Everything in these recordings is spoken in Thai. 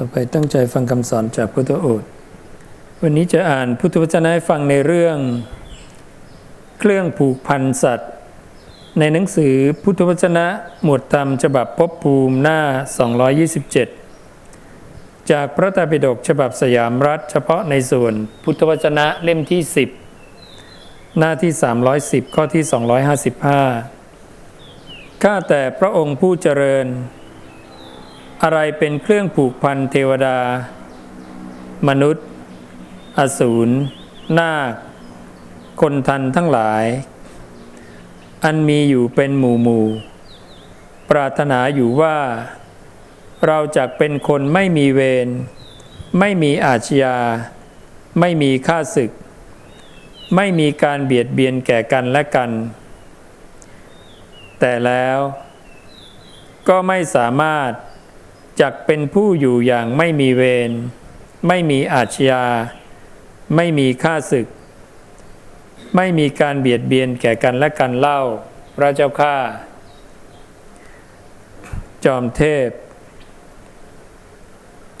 ต่อไปตั้งใจฟังคำสอนจากพุทธโอษฐ์วันนี้จะอ่านพุทธวจนะให้ฟังในเรื่อง เครื่องผูกพันสัตว์ ในหนังสือพุทธวจนะหมวดธรรมฉบับภพภูมิหน้า 227 จากพระตรปิฎกฉบับสยามรัฐ เฉพาะในส่วนพุทธวจนะเล่มที่ 10 หน้าที่ 310 ข้อที่215ข้าแต่พระองค์ผู้เจริญ อะไรเป็นเครื่องผูกพันเทวดา มนุษย์ อสูรนาคคนทันทั้งหลาย อันมีอยู่เป็นหมู่หมู่ ปรารถนาอยู่ว่า เราจะเป็นคนไม่มีเวร ไม่มีอาชญา ไม่มีค่าศึก ไม่มีการเบียดเบียนแก่กันและกัน แต่แล้ว ก็ไม่สามารถ จักเป็นผู้อยู่อย่างไม่มีเวร ไม่มีอาชญา ไม่มีค่าศึก ไม่มีการเบียดเบียนแก่กันและกันเล่า พระเจ้าข้าจอมเทพ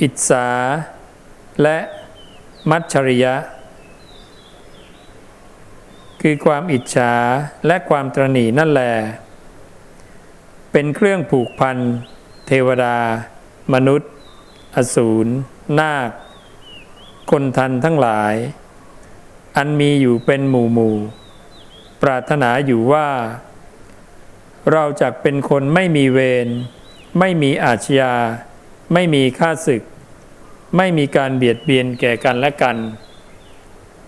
อิสา และมัชชริยะ คือความอิจฉาและความตรณีนั่นแหละเป็นเครื่องผูกพันเทวดา มนุษย์ อสูร นาค คนทันทั้งหลาย อันมีอยู่เป็นหมู่หมู่ ปรารถนาอยู่ว่า เราจักเป็นคนไม่มีเวร ไม่มีอาชญา ไม่มีค่าศึก ไม่มีการเบียดเบียนแก่กันและกัน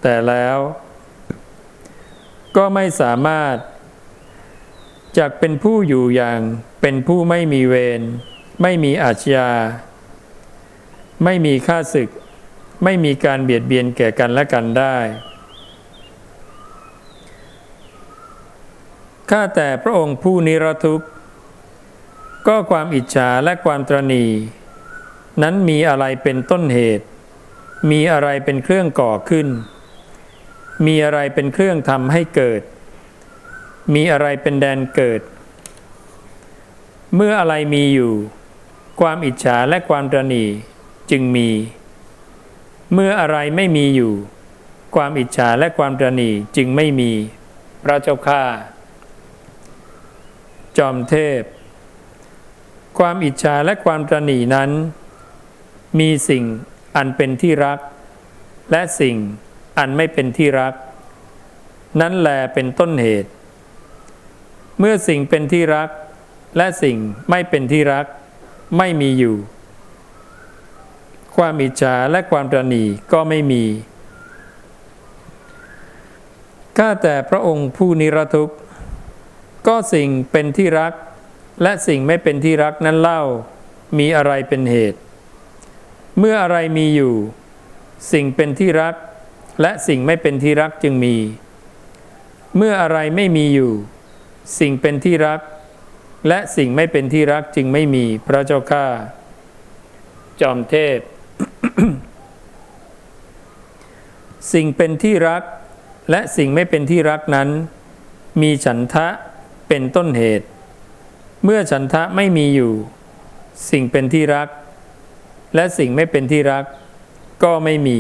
แต่แล้วก็ไม่สามารถจักเป็นผู้อยู่อย่างเป็นผู้ไม่มีเวร ไม่มีอาชญา ไม่มีค่าศึก ไม่มีการเบียดเบียนแก่กันและกันได้ข้าแต่พระองค์ผู้นิรทุกข์ ก็ความอิจฉาและความตรณี นั้นมีอะไรเป็นต้นเหตุ มีอะไรเป็นเครื่องก่อขึ้น มีอะไรเป็นเครื่องทำให้เกิด มีอะไรเป็นแดนเกิด เมื่ออะไรมีอยู่ ความอิจฉาและความตรณีจึงมี เมื่ออะไรไม่มีอยู่ ความอิจฉาและความตรณีจึงไม่มี พระเจ้าข้าจอมเทพ ความอิจฉาและความตรณีนั้น มีสิ่งอันเป็นที่รัก และสิ่งอันไม่เป็นที่รัก นั้นแลเป็นต้นเหตุ เมื่อสิ่งเป็นที่รัก และสิ่งไม่เป็นที่รัก ไม่มีอยู่ ความอิจฉาและความตรณีก็ไม่มี ข้าแต่พระองค์ผู้นิรทุกข์ ก็สิ่งเป็นที่รัก และสิ่งไม่เป็นที่รักนั้นเล่า มีอะไรเป็นเหตุ เมื่ออะไรมีอยู่ สิ่งเป็นที่รัก และสิ่งไม่เป็นที่รักจึงมี เมื่ออะไรไม่มีอยู่ สิ่งเป็นที่รัก และสิ่งไม่เป็นที่รักจึงไม่มีพระเจ้าข้าจอมเทพ สิ่งเป็นที่รัก และสิ่งไม่เป็นที่รักนั้น มีฉันทะเป็นต้นเหตุ เมื่อฉันทะไม่มีอยู่ สิ่งเป็นที่รัก และสิ่งไม่เป็นที่รัก ก็ไม่มี